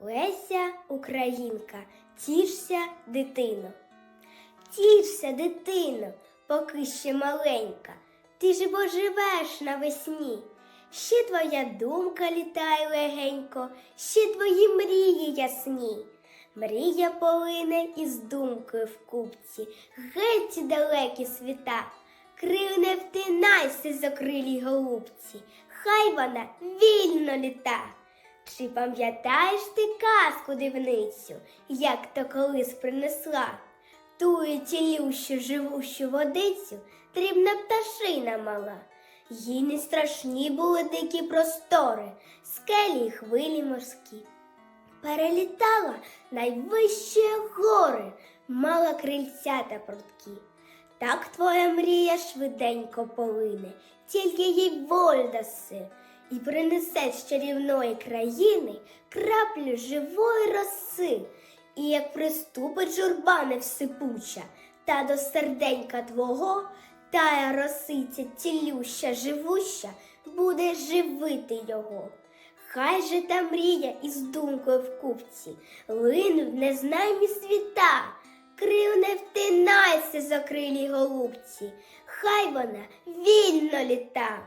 Леся Українка, тішся, дитино. Тішся, дитино, поки ще маленька. Ти ж бо живеш навесні. Ще твоя думка літає легенько, ще твої мрії ясні. Мрія полине із думкою в купці, геть далекі світа. Крил не втинайся закрилій голубці, хай вона вільно літа. Чи пам'ятаєш ти казку дивницю, як то колись принесла? Тую цілющу живущу водицю дрібна пташина мала. Їй не страшні були дикі простори, скелі й хвилі морські. Перелітала найвищі гори, мала крильця та прудкі. Так твоя мрія швиденько полине, тільки їй воль даси, і принесе з чарівної країни краплю живої роси. І як приступить журба невсипуча, та до серденька твого, тая росиця цілюща, живуща, буде живити його. Хай же та мрія із думкою в купці, линуть незнайні світа, крил не втинайся закрилій голубці, хай вона вільно літа.